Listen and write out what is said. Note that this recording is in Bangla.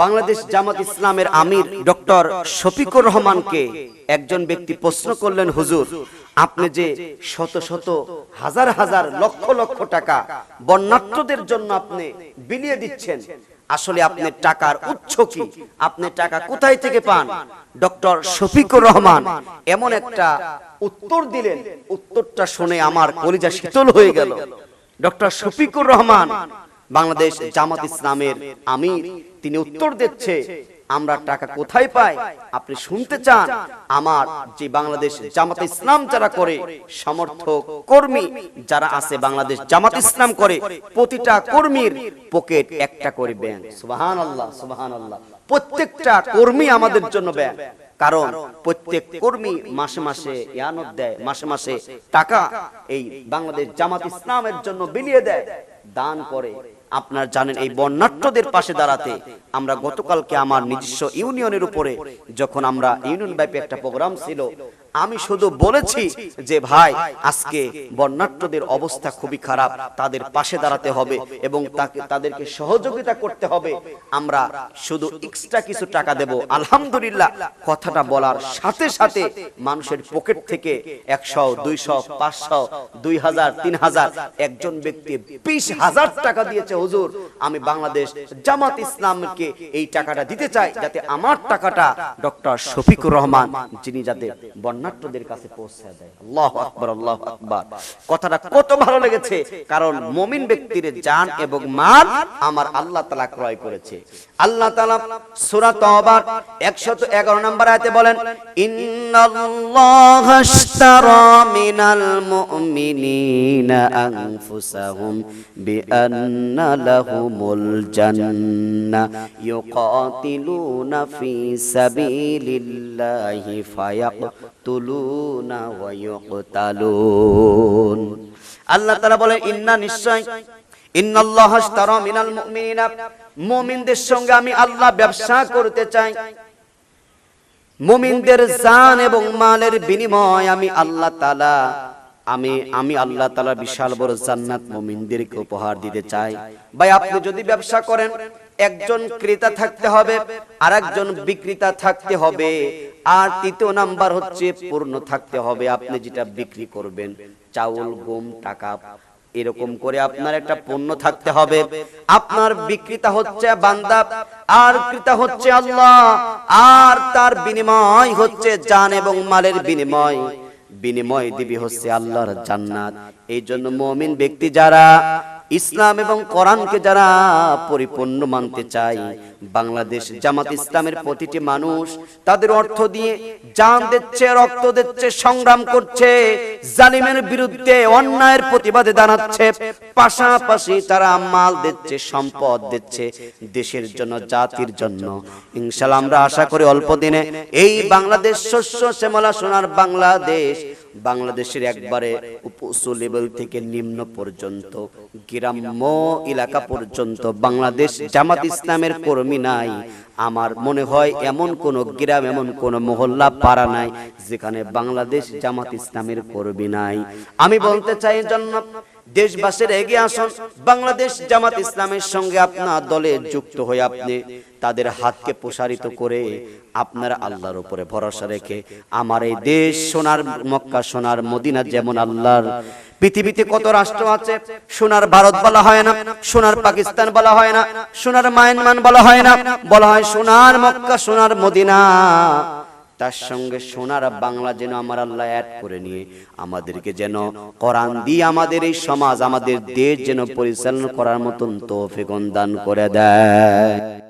বাংলাদেশ জামাত ইসলামের আমির ডক্টর শফিকুর রহমানকে একজন ব্যক্তি প্রশ্ন করলেন, হুজুর, আপনি যে শত শত হাজার হাজার লক্ষ লক্ষ টাকা বন্যার্থদের জন্য আপনি বিলিয়ে দিচ্ছেন, আসলে আপনি টাকার উৎস কি? আপনি টাকা কোথায় থেকে পান? ডক্টর শফিকুর রহমান এমন একটা উত্তর দিলেন। উত্তরটা শুনে আমার কলিজা শীতল হয়ে গেল। ডক্টর শফিকুর রহমান বাংলাদেশ জামাত ইসলামের আমির, তিনি উত্তর দিচ্ছে, আমরা টাকা কোথায় পাই? আপনি শুনতে চান? আমার যে বাংলাদেশ জামাত ইসলাম যারা করে, সমর্থক কর্মী যারা আছে বাংলাদেশ জামাত ইসলাম করে, প্রতিটা কর্মীর পকেট একটা করে ব্যাংক। সুবাহান আল্লাহ সুবাহান আল্লাহ প্রত্যেকটা কর্মী আমাদের জন্য ব্যাংক। কারণ প্রত্যেক কর্মী মাসে মাসে ইয়ানত দেয়, মাসে মাসে টাকা এই বাংলাদেশ জামাত ইসলামের জন্য বিলিয়ে দেয়। দান করে। আপনার জানেন এই বন্যাট্যদের পাশে দাঁড়াতে আমরা গতকালকে আমার নিজস্ব ইউনিয়নের উপরে, যখন আমরা ইউনিয়ন ব্যাপী একটা প্রোগ্রাম ছিল আমি শুধু বলেছি যে ভাই, আজকে বন্যাট্যদের অবস্থা খুবই খারাপ, তাদের পাশে দাঁড়াতে হবে এবং তাকে, তাদেরকে সহযোগিতা করতে হবে। আমরা শুধু এক্সট্রা কিছু টাকা দেব। আলহামদুলিল্লাহ, কথাটা বলার সাথে সাথে মানুষের পকেট থেকে একশো, দুইশো, পাঁচশো, দুই হাজার, তিন হাজার, একজন ব্যক্তি বিশ হাজার টাকা দিয়েছে, হুজুর। আমি বাংলাদেশ জামাত ইসলামকে এই টাকাটা দিতে চাই যাতে আমার টাকাটা ডক্টর শফিকুর রহমান, যিনি যাতে বন্যাট্যদের কাছে পৌঁছে দেয়। আল্লাহ আকবর আল্লাহ আকবর। কথাটা কত ভালো লেগেছে, কারণ মমিন ব্যক্তির জান এবং মাল আমার আল্লাহ তালা ক্রয় করেছে। আল্লাহ তালা সূরা তওবার 111 নম্বর আয়াতে বলেন, ইন্নাল্লাহা আশতারা মিনাল মুমিনিনা আনফুসাহুম বিআন্না লাহুমুল জান্নাহ ইউকাতিলুনা ফি সাবিলিল্লাহি ফায়াকতুলুনা ওয়া আল্লাহ তাআলা বলেন, ইন্না নিশ্চয় সঙ্গে আমি আল্লাহ ব্যবসা করতে চাই। জান এবং মালের বিনিময় আমি আল্লাহ তাআলা, আমি আমি আল্লাহ তাআলা বিশাল বড় জান্নাত মুমিনদেরকে উপহার দিতে চাই। ভাই, আপনি যদি ব্যবসা করেন, একজন ক্রেতা থাকতে হবে আর একজন বিক্রেতা থাকতে হবে। আর তৃতীয় নাম্বার হচ্ছে, পূর্ণ থাকতে হবে, আপনি যেটা বিক্রি করবেন, চাউল গম টাকা, এরকম করে আপনার একটা পণ্য থাকতে হবে। আপনার বিক্রেতা হচ্ছে বান্দা, আর ক্রেতা হচ্ছে আল্লাহ, আর তার বিনিময় হচ্ছে জান এবং মালের বিনিময়। বিনিময় দিবি হচ্ছে আল্লাহর জান্নাত। এই জন্য মমিন ব্যক্তি যারা ইসলাম এবং কোরআনকে যারা পরিপূর্ণ মানতে চায়, বাংলাদেশ জামাত ইসলামের প্রতিটি মানুষ তাদের অর্থ দিয়ে জান দিচ্ছে, রক্ত দিচ্ছে, সংগ্রাম করছে, জালিমের বিরুদ্ধে অন্যায়ের প্রতিবাদে দাঁড়াচ্ছে, পাশাপাশি তারা মাল দিচ্ছে, সম্পদ দিচ্ছে দেশের জন্য, জাতির জন্য। ইনশাআল্লাহ আমরা আশা করি অল্প দিনে এই বাংলাদেশ শস্য শ্যামলা সোনার বাংলাদেশ বাংলাদেশের একবারে লেভেল থেকে নিম্ন পর্যন্ত, গ্রাম্য এলাকা পর্যন্ত বাংলাদেশ জামাত ইসলামের কর্মী নাই। আমার মনে হয় এমন কোন গ্রাম, এমন কোন মহল্লা, পাড়া নাই যেখানে বাংলাদেশ জামাত ইসলামের কর্মী নাই। আমি বলতে চাই জন্য দেশবাসীর এগিয়ে আসুন। বাংলাদেশ জামাত ইসলামের সঙ্গে আপনার দলে যুক্ত হয়ে আপনি তাদের হাতকে প্রসারিত করে আপনারা আল্লাহর উপরে ভরসা রেখে আমার এই দেশ সোনার, মক্কা সোনার, মদিনা যেমন আল্লাহর, পৃথিবীতে কত রাষ্ট্র আছে? সোনার ভারত বলা হয় না, সোনার পাকিস্তান বলা হয় না, সোনার মায়ানমান বলা হয় না, বলা হয় সোনার মক্কা, সোনার মদিনা। তার সঙ্গে সোনার বাংলা যেন আমার আল্লাহ অ্যাড করে নিয়ে আমাদেরকে যেন কোরআন দিয়ে আমাদের এই সমাজ, আমাদের দেশ যেন পরিচালনা করার মতন তৌফিক দান করে দেয়।